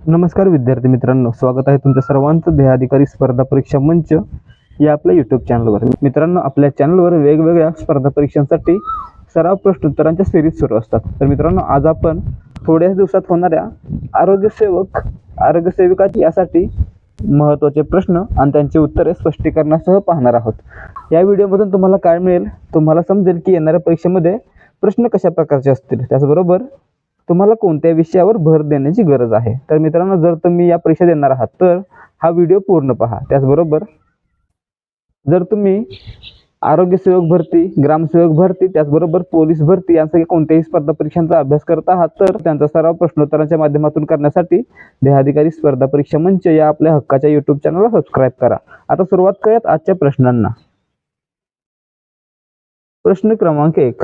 नमस्कार विद्यार्थी मित्रांनो स्वागत आहे तुमच्या सर्वांचं देहाधिकारी स्पर्धा परीक्षा मंच या आपल्या युट्यूब चॅनलवर मित्रांनो आपल्या चॅनलवर वेगवेगळ्या स्पर्धा परीक्षांसाठी सराव प्रश्नोत्तरांच्या सिरीज सुरू असतात. तर मित्रांनो आज आपण थोड्याच दिवसात होणाऱ्या आरोग्यसेवक आरोग्यसेविका यासाठी महत्त्वाचे प्रश्न आणि त्यांची उत्तरे स्पष्टीकरणासह पाहणार आहोत. या व्हिडिओमधून तुम्हाला काय मिळेल तुम्हाला समजेल की येणाऱ्या परीक्षेमध्ये प्रश्न कशा प्रकारचे असतील. त्याचबरोबर तुम्हाला कोणत्या विषयावर भर देण्याची गरज आहे? तर मित्रांनो जर तुम्ही या परीक्षा देणार आहात तर हा व्हिडिओ पूर्ण पहा. त्याचबरोबर जर तुम्ही आरोग्यसेवक भरती ग्रामसेवक भरती त्याचबरोबर पोलीस भरती यांसारख्या कोणत्याही स्पर्धा परीक्षांचा अभ्यास करत आहात तर त्यांचा सराव प्रश्नोत्तरांच्या माध्यमातून करण्यासाठी देहाधिकारी स्पर्धा परीक्षा मंच या आपल्या हक्काच्या युट्यूब चॅनलला सबस्क्राईब करा. आता सुरुवात करूयात आजच्या प्रश्नांना. प्रश्न क्रमांक एक.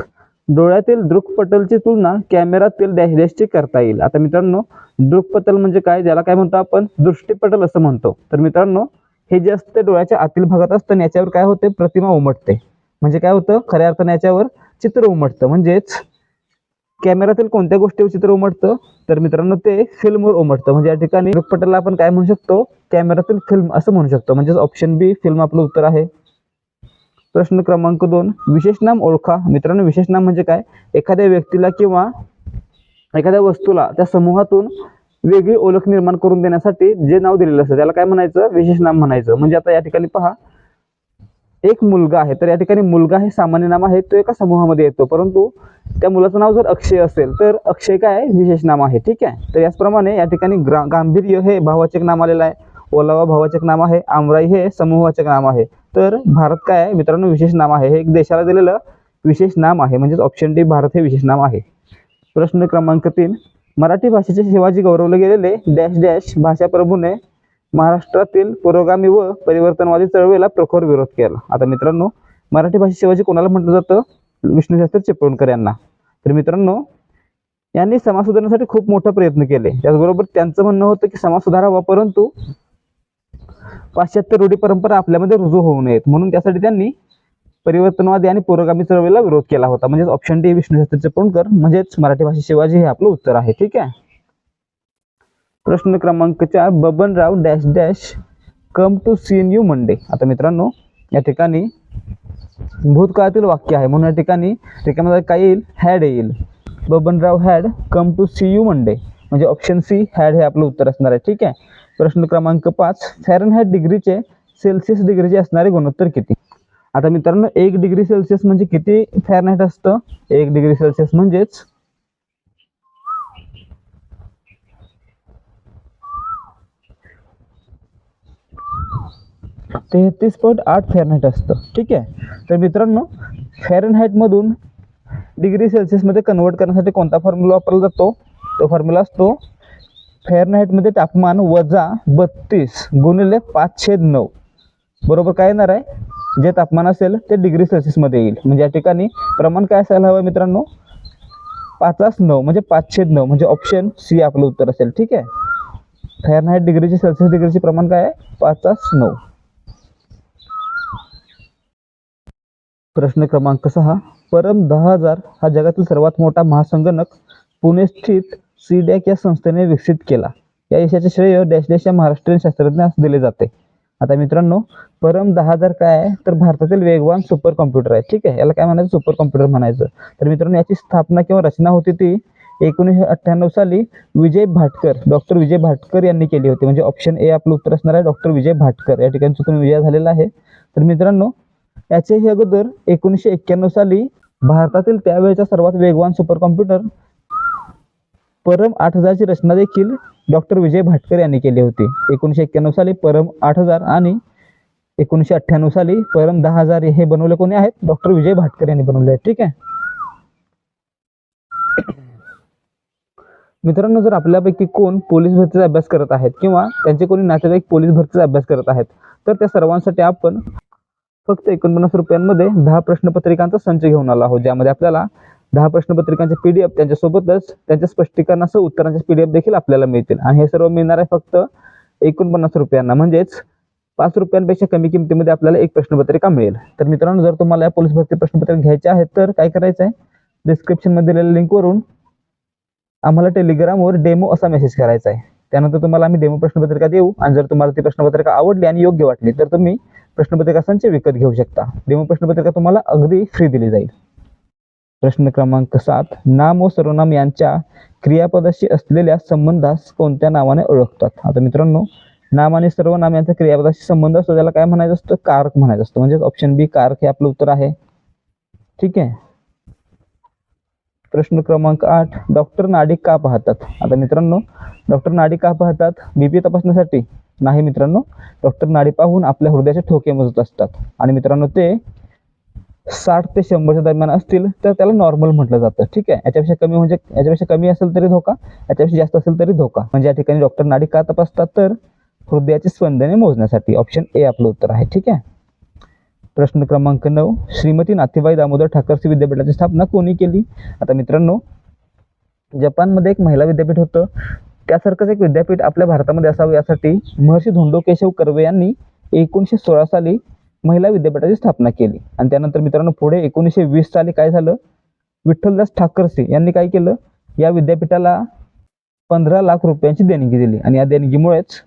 डोळ्यातील दृक्पटलची तुलना कॅमेरातील डॅशडॅशची करता येईल. आता मित्रांनो दृक्पटल म्हणजे काय? ज्याला काय म्हणतो आपण? दृष्टीपटल असं म्हणतो. तर मित्रांनो हे जे असते डोळ्याच्या आतील भागात असतं याच्यावर काय होते? प्रतिमा उमटते. म्हणजे काय होतं? खऱ्या अर्थाने याच्यावर चित्र उमटतं. म्हणजेच कॅमेरातील कोणत्या गोष्टीवर चित्र उमटतं? तर मित्रांनो ते फिल्मवर उमटतं. म्हणजे या ठिकाणी दृक्पटलला आपण काय म्हणू शकतो? कॅमेरातील फिल्म असं म्हणू शकतो. म्हणजेच ऑप्शन बी फिल्म आपलं उत्तर आहे. प्रश्न क्रमांक दोन. विशेष नाम ओळखा. मित्रांनो विशेष नाम म्हणजे काय? एखाद्या व्यक्तीला किंवा एखाद्या वस्तूला त्या समूहातून वेगळी ओळख निर्माण करून देण्यासाठी जे नाव दिलेलं असतं त्याला काय म्हणायचं? विशेष नाम म्हणायचं. म्हणजे आता या ठिकाणी पहा. एक मुलगा आहे. तर या ठिकाणी मुलगा हे सामान्य नाम आहे. तो एका समूहामध्ये येतो. परंतु त्या मुलाचं नाव जर अक्षय असेल तर अक्षय काय? विशेष नाम आहे. ठीक आहे? तर याचप्रमाणे या ठिकाणी ग्रा गांभीर्य हे भावाचक नाम आलेलं आहे. ओलावा भावाचक नाम आहे. आमराई हे समूहवाचक नाम आहे. तर भारत काय आहे? मित्रांनो विशेष नाम आहे. हे एक देशाला दिलेलं विशेष नाम आहे. म्हणजेच ऑप्शन डी भारत हे विशेष नाम आहे. प्रश्न क्रमांक तीन. मराठी भाषेचे शिवाजी गौरवले गेलेले डॅश डॅश भाषा प्रभूने महाराष्ट्रातील पुरोगामी व परिवर्तनवादी चळवळीला प्रखर विरोध केला. आता मित्रांनो मराठी भाषेत शिवाजी कोणाला म्हटलं जातं? विष्णुशास्त्री चिपळूणकर यांना. तर मित्रांनो यांनी समाज सुधारण्यासाठी खूप मोठा प्रयत्न केले. त्याचबरोबर त्यांचं म्हणणं होतं की समाज सुधारावा परंतु पाश्चात्य रूढी परंपरा आपल्यामध्ये रुजू होऊ नयेत. म्हणून त्यासाठी त्यांनी परिवर्तनवादी आणि पुरोगामी चळवळीला विरोध केला होता. म्हणजेच ऑप्शन डी विष्णुशास्त्री चिपळूणकर म्हणजेच मराठी भाषा शिवाजी हे आपलं उत्तर आहे. ठीक आहे? प्रश्न क्रमांक चार Babanrao dash dash come to seen you Monday. आता मित्रांनो या ठिकाणी भूतकाळातील वाक्य आहे. म्हणून या ठिकाणी त्याच्यामध्ये काय येईल हॅड येईल. Babanrao had come to see you Monday. म्हणजे ऑप्शन सी हॅड हे आपलं उत्तर असणार आहे. ठीक आहे? प्रश्न क्रमांक पाच. फॅरनहाईट डिग्रीचे सेल्सिअस डिग्रीचे असणारे गुणोत्तर किती? आता मित्रांनो एक डिग्री सेल्सिअस म्हणजे किती फॅरनहाईट असतं? एक डिग्री सेल्सिअस म्हणजेच? तेहतीस पॉईंट आठ फॅरनहाईट असतं. ठीक आहे? तर मित्रांनो फॅरनहाईटमधून डिग्री सेल्सिअसमध्ये कन्वर्ट करण्यासाठी कोणता फॉर्म्युला वापरला जातो? तो फॉर्म्युला असतो फॅरनहाईटमध्ये तापमान वजा बत्तीस गुणिले पाचशे नऊ. बरोबर काय येणार आहे? जे तापमान असेल ते डिग्री सेल्सिअसमध्ये येईल. म्हणजे या ठिकाणी प्रमाण काय असायला हवं मित्रांनो? पाचास नऊ म्हणजे पाचशे नऊ. म्हणजे ऑप्शन सी आपलं उत्तर असेल. ठीक आहे? फॅरनहाईट डिग्रीचे सेल्सिअस डिग्रीचे प्रमाण काय आहे? पाचास नऊ. प्रश्न क्रमांक सहा. परम दहा हजार हा जगातील सर्वात मोठा महासंगणक पुणे स्थित सीडॅक या संस्थेने विकसित केला. या यशाचे श्रेय डॅश डॅश या महाराष्ट्रीयन शास्त्रज्ञास दिले जाते. आता मित्रांनो परम दहा हजार काय आहे? तर भारतातील वेगवान सुपर कॉम्प्युटर आहे. ठीक आहे? याला काय म्हणायचं? सुपर कॉम्प्युटर म्हणायचं. तर मित्रांनो याची स्थापना किंवा रचना होती ती एकोणीसशे अठ्ठ्याण्णव साली विजय भाटकर डॉक्टर विजय भाटकर यांनी केली होती. म्हणजे ऑप्शन ए आपलं उत्तर असणार आहे डॉक्टर विजय भाटकर. या ठिकाणी चुकून विजय झालेला आहे. तर मित्रांनो याचे हे अगोदर एकोणीसशे एक्क्याण्णव साली भारतातील त्यावेळेचा सर्वात वेगवान सुपर कॉम्प्युटर परम आठ हजारची रचना देखील डॉक्टर विजय भाटकर यांनी केली होती. एकोणीसशे एक्क्याण्णव साली परम आठ हजार आणि एकोणीसशे अठ्ठ्याण्णव साली परम दहा हजार हे बनवले कोणी आहेत? डॉक्टर विजय भाटकर यांनी बनवले आहेत. ठीक आहे? मित्रांनो जर आपल्यापैकी कोण पोलीस भरतीचा अभ्यास करत आहेत किंवा त्यांचे कोणी नातेवाईक पोलीस भरतीचा अभ्यास करत आहेत तर त्या सर्वांसाठी आपण फक्त एकोणपन्नास रुपयांमध्ये दहा प्रश्नपत्रिकांचा संच घेऊन आलो आहोत ज्यामध्ये आपल्याला दहा प्रश्नपत्रिकांचे पी डी एफ त्यांच्यासोबतच त्यांच्या स्पष्टीकरणासह उत्तरांचे पी डी एफ देखील आपल्याला मिळतील. आणि हे सर्व मिळणार आहे फक्त एकोणपन्नास रुपयांना. म्हणजेच पाच रुपयांपेक्षा कमी किमतीमध्ये आपल्याला एक प्रश्नपत्रिका मिळेल. तर मित्रांनो जर तुम्हाला या पोलीस भरती प्रश्नपत्रिका घ्यायचे आहेत तर काय करायचं आहे? डिस्क्रिप्शनमध्ये दिलेल्या लिंकवरून आम्हाला टेलिग्रामवर डेमो असा मेसेज करायचा आहे. त्यानंतर तुम्हाला आम्ही डेमो प्रश्नपत्रिका देऊ. आणि जर तुम्हाला ती प्रश्नपत्रिका आवडली आणि योग्य वाटली तर तुम्ही प्रश्नपत्रिका संच विकत घेऊ शकता. डेमो प्रश्नपत्रिका तुम्हाला अगदी फ्री दिली जाईल. प्रश्न क्रमांक सात. नाम व सर्वनाम यांच्या क्रियापदाशी असलेल्या संबंधास कोणत्या नावाने ओळखतात? आता मित्रांनो नाम आणि सर्वनाम यांचा क्रियापदाशी संबंध असतो त्याला काय म्हणायचं असतं? कारक म्हणायचं असतं. म्हणजे ऑप्शन बी कारक हे आपलं उत्तर आहे. ठीक आहे? प्रश्न क्रमांक आठ. डॉक्टर नाडी का पाहतात? आता मित्रांनो डॉक्टर नाडी का पाहतात? बीपी तपासण्यासाठी. नाही मित्रांनो डॉक्टर नाडी पाहून आपल्या हृदयाचे ठोके मोजत असतात. आणि मित्रांनो ते साठ ते शंभरच्या दरम्यान असतील तर त्याला नॉर्मल म्हटलं जातं. ठीक आहे? याच्यापेक्षा कमी म्हणजे याच्यापेक्षा कमी असेल तरी धोका याच्यापेक्षा जास्त असेल तरी धोका. म्हणजे या ठिकाणी डॉक्टर नाडी का तपासतात? तर हृदयाची स्पंदने मोजण्यासाठी ऑप्शन ए आपलं उत्तर आहे. ठीक आहे? प्रश्न क्रमांक नऊ. श्रीमती नाथीबाई दामोदर ठाकरसी विद्यापीठाची स्थापना कोणी केली? आता मित्रांनो जपानमध्ये एक महिला विद्यापीठ होतं. त्यासारखंच एक विद्यापीठ आपल्या भारतामध्ये असावं यासाठी महर्षी धोंडो केशव कर्वे यांनी एकोणीसशे सोळा साली महिला विद्यापीठाची स्थापना केली. आणि त्यानंतर मित्रांनो पुढे एकोणीसशे वीस साली काय झालं? विठ्ठलदास ठाकरसे यांनी काय केलं? या विद्यापीठाला पंधरा लाख रुपयांची देणगी दिली. आणि या देणगीमुळेच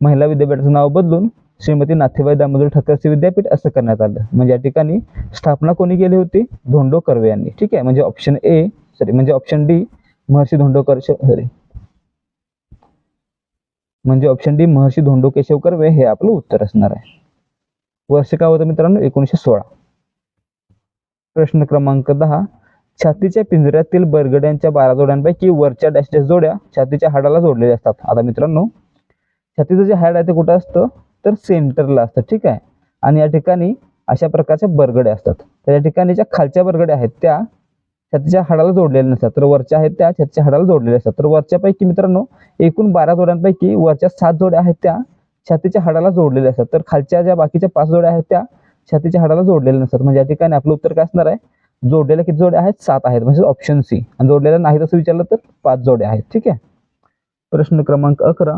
महिला विद्यापीठाचं नाव बदलून श्रीमती नाथेबाई दामोदर ठाकरसे विद्यापीठ असं करण्यात आलं. म्हणजे या ठिकाणी स्थापना कोणी केली होती? धोंडो कर्वे यांनी. ठीक आहे? म्हणजे ऑप्शन ए सॉरी म्हणजे option D Maharshi Dhondo sorry म्हणजे ऑप्शन डी महर्षी धोंडो केशव कर्वे हे आपलं उत्तर असणार आहे. वर्ष काय होतं मित्रांनो एकोणीसशे सोळा. प्रश्न क्रमांक दहा. छातीच्या पिंजऱ्यातील बरगड्यांच्या बारा जोड्यांपैकी वरच्या डॅश जोड्या छातीच्या हाडाला जोडलेल्या असतात. आता मित्रांनो छातीचं जे हाड आहे ते कुठं असतं? तर सेंटरला असतं ठीक आहे? आणि या ठिकाणी अशा प्रकारच्या बरगड्या असतात. तर या ठिकाणी ज्या खालच्या बरगड्या आहेत त्या छातीच्या हाडाला जोडलेल्या नसतात. तर वरच्या आहेत त्या छातीच्या हाडाला जोडलेल्या असतात. तर वरच्यापैकी मित्रांनो एकूण बारा जोड्यांपैकी वरच्या सात जोड्या आहेत त्या छातीच्या हाडाला जोडलेले असतात. तर खालच्या ज्या बाकीच्या पाच जोड्या आहेत त्या छातीच्या हाडाला जोडलेल्या नसतात. म्हणजे या ठिकाणी आपलं उत्तर काय असणार आहे? जोडलेल्या किती जोड्या आहेत? सात आहेत. म्हणजे ऑप्शन सी आणि जोडलेल्या नाहीत असं विचारलं तर पाच जोड्या आहेत. ठीक आहे? प्रश्न क्रमांक अकरा.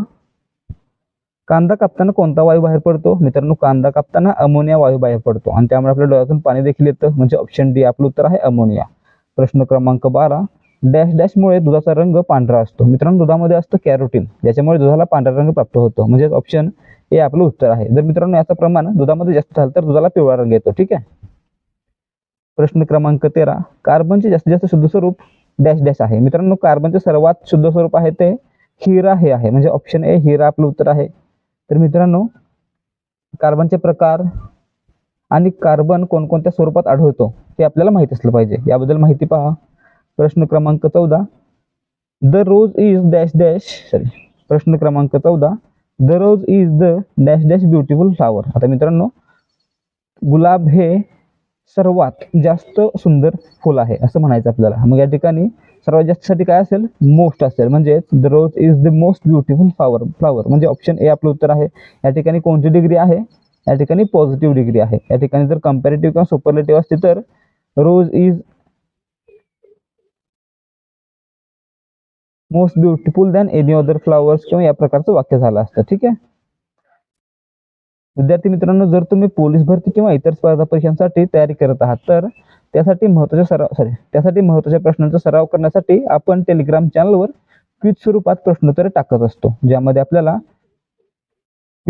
कांदा कापताना कोणता वायू बाहेर पडतो? मित्रांनो कांदा कापताना अमोनिया वायू बाहेर पडतो. आणि त्यामुळे आपल्या डोळ्यातून पाणी देखील येतं. म्हणजे ऑप्शन डी आपलं उत्तर आहे अमोनिया. प्रश्न क्रमांक बारा. डॅश डॅशमुळे दुधाचा रंग पांढरा असतो. मित्रांनो दुधामध्ये असतं कॅरोटीन ज्याच्यामुळे दुधाला पांढरा रंग प्राप्त होतो. म्हणजे ऑप्शन हे आपलं उत्तर आहे. जर मित्रांनो याचं प्रमाण दुधामध्ये जास्त झालं तर दुधाला पिवळा रंग येतो. ठीक आहे? प्रश्न क्रमांक तेरा. कार्बनचे जास्तीत जास्त शुद्ध स्वरूप डॅश डॅश आहे. मित्रांनो कार्बनचे सर्वात शुद्ध स्वरूप आहे ते हिरा हे आहे. म्हणजे ऑप्शन ए हिरा आपलं उत्तर आहे. तर मित्रांनो कार्बनचे प्रकार आणि कार्बन कोणकोणत्या स्वरूपात आढळतो ते आपल्याला माहिती असलं पाहिजे. याबद्दल माहिती पहा. प्रश्न क्रमांक चौदा. The rose is dash dash sorry प्रश्न क्रमांक चौदा. The rose is the dash dash beautiful flower आता मित्रांनो गुलाब हे सर्वात जास्त सुंदर फुल आहे असं म्हणायचं आपल्याला. मग या ठिकाणी सर्वात जास्तसाठी काय असेल? मोस्ट असेल. म्हणजे the rose is the most beautiful flower flower म्हणजे ऑप्शन ए आपलं उत्तर आहे. या ठिकाणी कोणती डिग्री आहे? या ठिकाणी पॉझिटिव्ह डिग्री आहे. या ठिकाणी जर कम्पॅरेटिव्ह किंवा सुपरलेटिव्ह असते तर rose is most beautiful than any other flowers किंवा या प्रकारचं वाक्य झालं असतं. ठीक आहे? विद्यार्थी मित्रांनो जर तुम्ही पोलीस भरती किंवा इतर स्पर्धा परीक्षांसाठी तयारी करत आहात तर त्यासाठी महत्त्वाच्या सराव सॉरी त्यासाठी महत्त्वाच्या प्रश्नांचा सराव करण्यासाठी आपण टेलिग्राम चॅनलवर क्विज स्वरूपात प्रश्नोत्तरे टाकत असतो ज्यामध्ये आपल्याला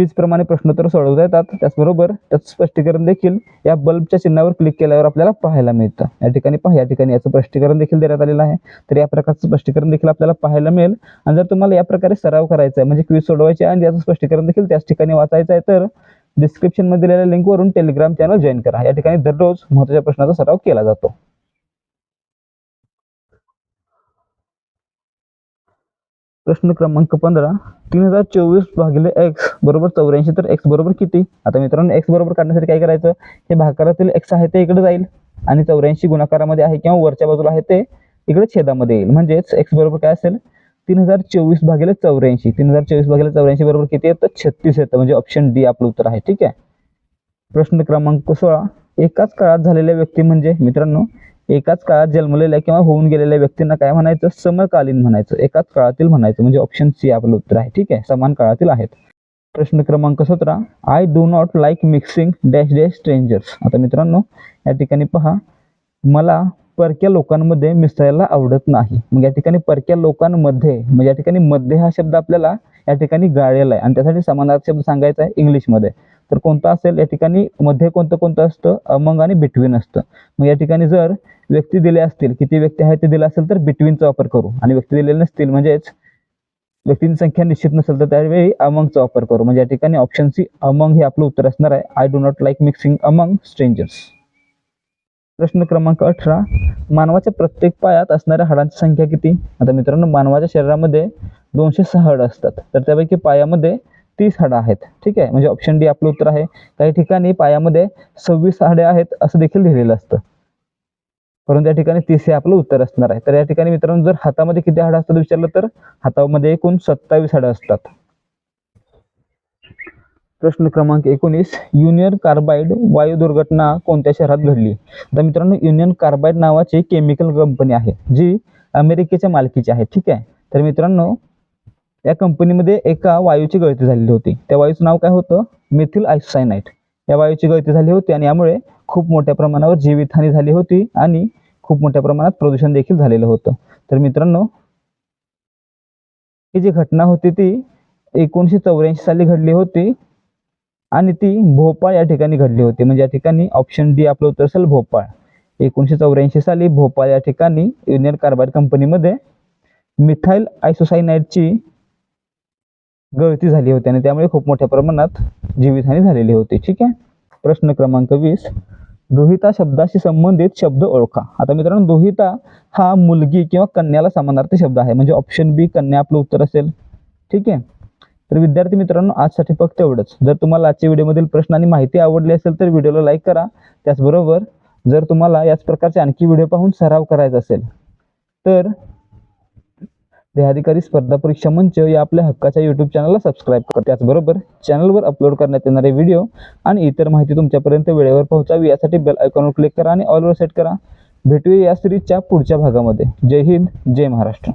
वीजप्रमाणे प्रश्नोत्तर सोडवता येतात. त्याचबरोबर त्याचं स्पष्टीकरण देखील या बल्बच्या चिन्हावर क्लिक केल्यावर आपल्याला पाहायला मिळतं. या ठिकाणी पहा या ठिकाणी याचं स्पष्टीकरण देखील देण्यात आलेलं आहे. तर या प्रकारचं स्पष्टीकरण देखील आपल्याला पाहायला मिळेल. आणि जर तुम्हाला या प्रकारे सराव करायचा आहे म्हणजे क्वीज सोडवायची आणि याचं स्पष्टीकरण देखील त्याच ठिकाणी वाचायचं आहे तर डिस्क्रिप्शनमध्ये दिलेल्या लिंकवरून टेलिग्राम चॅनल जॉईन करा. या ठिकाणी दररोज महत्त्वाच्या प्रश्नाचा सराव केला जातो. प्रश्न क्रमांक पंधरा तीन हजार चोवीस भागिले एक्स बरोबर चौऱ्याऐंशी तर एक्स बरोबर किती? आता मित्रांनो एक्स बरोबर काढण्यासाठी काय करायचं? हे भाकारातील एक्स आहे ते इकडे जाईल आणि चौऱ्याऐंशी गुणाकारामध्ये आहे किंवा वरच्या बाजूला आहे ते इकडे छेदामध्ये येईल. म्हणजेच एक्स बरोबर काय असेल? तीन हजार चोवीस भागिले चौऱ्याऐंशी. तीन हजार चोवीस भागिले चौऱ्याऐंशी बरोबर किती येतं छत्तीस येतं म्हणजे ऑप्शन डी आपलं उत्तर आहे. ठीक आहे? प्रश्न क्रमांक सोळा. एकाच काळात झालेल्या व्यक्ती म्हणजे मित्रांनो एकाच काळात जन्मलेल्या किंवा होऊन गेलेल्या व्यक्तींना काय म्हणायचं? समकालीन म्हणायचं. एकाच काळातील म्हणायचं. म्हणजे ऑप्शन सी आपलं उत्तर आहे. ठीक आहे? समान काळातील आहेत. प्रश्न क्रमांक सतरा. I do not like mixing dash dash strangers आता मित्रांनो या ठिकाणी पहा. मला परक्या लोकांमध्ये मिसळायला आवडत नाही. मग या ठिकाणी परक्या लोकांमध्ये म्हणजे या ठिकाणी मध्ये हा शब्द आपल्याला या ठिकाणी गाळलेला आहे. आणि त्यासाठी समानार्थ शब्द सांगायचा आहे इंग्लिशमध्ये. तर कोणता असेल या ठिकाणी मध्ये कोणतं कोणतं असतं अमंग आणि बिटवीन असतं. मग या ठिकाणी जर व्यक्ती दिले असतील किती व्यक्ती आहे ते दिले असेल तर बिटवीनचा वापर करू. आणि व्यक्ती दिलेले नसतील म्हणजेच व्यक्तींची संख्या निश्चित नसेल तर त्यावेळी अमंगचा वापर करू. म्हणजे या ठिकाणी ऑप्शन सी अमंग हे आपलं उत्तर असणार आहे. I do not like mixing among strangers प्रश्न क्रमांक अठरा मानवाच्या प्रत्येक पायात असणाऱ्या हाडांची संख्या किती? आता मित्रांनो मानवाच्या शरीरामध्ये दोनशे सहा हड असतात. तर त्यापैकी पायामध्ये तीस हाडं आहेत. ठीक आहे? म्हणजे ऑप्शन डी आपलं उत्तर आहे. काही ठिकाणी पायामध्ये सव्वीस हाडे आहेत असं देखील लिहिलेलं असतं. परंतु या ठिकाणी तीस हे आपलं उत्तर असणार आहे. तर या ठिकाणी मित्रांनो जर हातामध्ये किती हाडं असतात विचारलं तर हातामध्ये एकूण सत्तावीस हाडं असतात. प्रश्न क्रमांक एकोणीस. युनियन कार्बाईड वायू दुर्घटना कोणत्या शहरात घडली? तर मित्रांनो युनियन कार्बाईड नावाची केमिकल कंपनी आहे जी अमेरिकेच्या मालकीची आहे. ठीक आहे? तर मित्रांनो या कंपनीमध्ये एका वायूची गळती झालेली होती. त्या वायूचं नाव काय होतं? मिथिल आयसोसायनाईट या वायूची गळती झाली होती आणि यामुळे खूप मोठ्या प्रमाणावर जीवितहानी झाली होती आणि खूप मोठ्या प्रमाणात प्रदूषण देखील झालेलं होतं. तर मित्रांनो ही जी घटना होती ती एकोणीसशे चौऱ्याऐंशी साली घडली होती आणि ती भोपाळ या ठिकाणी घडली होती. म्हणजे या ठिकाणी ऑप्शन डी आपलं उत्तर असेल भोपाळ. एकोणीसशे चौऱ्याऐंशी साली भोपाळ या ठिकाणी युनियन कार्बाईड कंपनीमध्ये मिथाईल आयसोसायनाईडची गळती झाली होती आणि त्यामुळे खूप मोठ्या प्रमाणात जीवितहानी झालेली होती. ठीक आहे? प्रश्न क्रमांक वीस. दुहिता शब्दाशी संबंधित शब्द ओळखा. आता मित्रांनो दुहिता हा मुलगी किंवा कन्याला समानार्थी शब्द आहे. म्हणजे ऑप्शन बी कन्या आपलं उत्तर असेल. ठीक आहे? तर विद्यार्थी मित्रांनो आजसाठी फक्त एवढंच. जर तुम्हाला आजच्या व्हिडिओमधील प्रश्न आणि माहिती आवडली असेल तर व्हिडिओला लाईक करा. त्याचबरोबर जर तुम्हाला याच प्रकारचे आणखी व्हिडिओ पाहून सराव करायचा असेल तर देहाधिकारी स्पर्धा परीक्षा मंच या आपल्या हक्काच्या यूट्यूब चॅनलला सबस्क्राईब करा. त्याचबरोबर चॅनलवर अपलोड करण्यात येणारे व्हिडिओ आणि इतर माहिती तुमच्यापर्यंत वेळेवर पोहोचावी यासाठी बेल आयकॉनवर क्लिक करा आणि ऑलवर सेट करा. भेटूया या सिरीजच्या पुढच्या भागामध्ये. जय हिंद जय महाराष्ट्र.